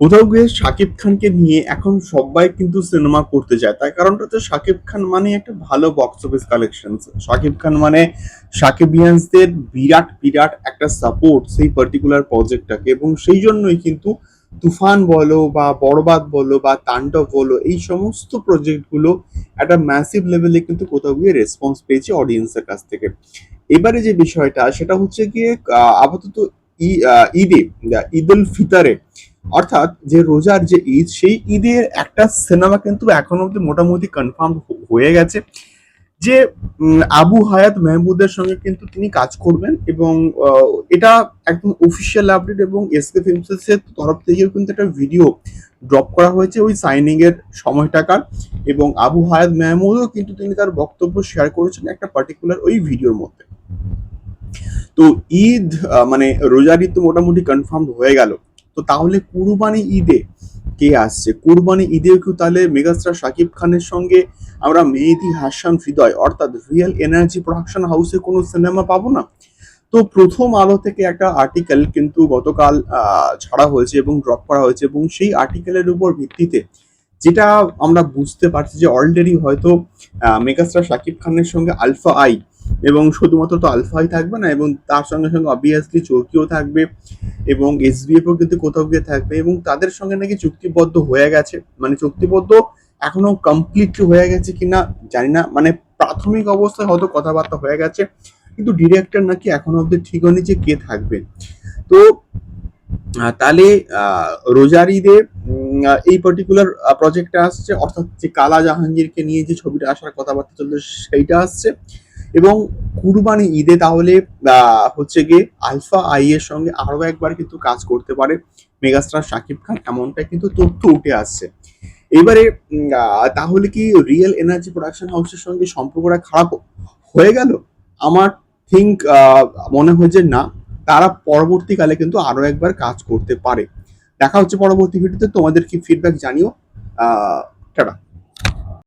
কোথাও গিয়ে শাকিব খানকে নিয়ে এখন সবাই কিন্তু সিনেমা করতে যায় তার কারণটা হচ্ছে শাকিব খান মানে একটা ভালো box office collection Shakib Khan মানে সাকিবিয়ান্সদের বিরাট বিরাট একটা সাপোর্ট সেই পার্টিকুলার প্রজেক্টটাকে এবং সেই জন্যই কিন্তু তুফান বলো বা বরবাদ বলো বা তাণ্ডব বলো, এই সমস্ত প্রজেক্টগুলো একটা ম্যাসিভ লেভেলে কিন্তু কোথাও গিয়ে রেসপন্স পেয়েছে অডিয়েন্সের কাছ থেকে। এবারে যে বিষয়টা, সেটা হচ্ছে গিয়ে আপাতত ঈদে ঈদ উল ফিতরে, অর্থাৎ যে রোজার যে ঈদ, সেই ঈদের একটা সিনেমা কিন্তু এখন অব্দি মোটামুটি কনফার্ম হয়ে গেছে, যে আবু হায়াত মেহমুদের সঙ্গে কিন্তু তিনি কাজ করবেন এবং এটা একদম অফিসিয়াল আপডেট এবং এসকে ফিল্মসের তরফ থেকেও কিন্তু একটা ভিডিও ড্রপ করা হয়েছে ওই সাইনিং এর সময়টাকার এবং আবু হায়াত মেহমুদও কিন্তু তিনি তার বক্তব্য শেয়ার করেছেন একটা পার্টিকুলার ওই ভিডিওর মধ্যে। তো ঈদ মানে রোজার ঈদ তো মোটামুটি কনফার্ম হয়ে গেল। তো তাহলে কুরবানি ঈদে কে আসছে? কুরবানি ঈদেও কি তাহলে মেগাস্টার শাকিব খানের সঙ্গে আমরা মেহেদি হাসান হৃদয়, অর্থাৎ রিয়েল এনার্জি প্রোডাকশন হাউসে কোনো সিনেমা পাবো না? তো প্রথম আলো থেকে একটা আর্টিকেল কিন্তু গতকাল ছাড়া হয়েছে এবং ড্রপ করা হয়েছে এবং সেই আর্টিকেলের উপর ভিত্তিতে যেটা আমরা বুঝতে পারছি যে অলরেডি হয়তো মেগাস্টার শাকিব খানের সঙ্গে আলফা আই এবং শুধুমাত্র তো আলফাই থাকবে না এবং তার সঙ্গে সঙ্গে অবভিয়াসলি চরকিও থাকবে এবং এসবিএফও কিন্তু কোথাও গিয়ে থাকবে এবং তাদের সঙ্গে নাকি চুক্তিবদ্ধ হয়ে গেছে। মানে চুক্তিবদ্ধ এখনও কমপ্লিটলি হয়ে গেছে কিনা জানি না মানে প্রাথমিক অবস্থায় হয়তো কথাবার্তা হয়ে গেছে কিন্তু ডিরেক্টর নাকি এখনও অব্দি ঠিক হয়নি যে কে থাকবে। তো তাহলে আহ, রোজার ঈদে এই পার্টিকুলার প্রজেক্টটা আসছে অর্থাৎ যে কালা জাহাঙ্গীরকে নিয়ে যে ছবিটা আসার কথাবার্তা চলছে সেইটা আসছে। এবং কুরবানি ঈদে তাহলে হচ্ছে গিয়ে আলফা আই এর সঙ্গে আরও একবার কিন্তু কাজ করতে পারে। মেগাস্টার শাকিব খান এমনটা কিন্তু তথ্য উঠে আসছে। এবারে তাহলে কি রিয়েল এনার্জি প্রোডাকশন হাউসের সঙ্গে সম্পর্কটা খারাপ হয়ে গেল? আমার থিঙ্ক মনে হয় যে না। তারা পরবর্তীকালে কিন্তু আরও একবার কাজ করতে পারে। দেখা হচ্ছে পরবর্তী ভিডিওতে। তোমাদের কি ফিডব্যাক জানিও? টাটা।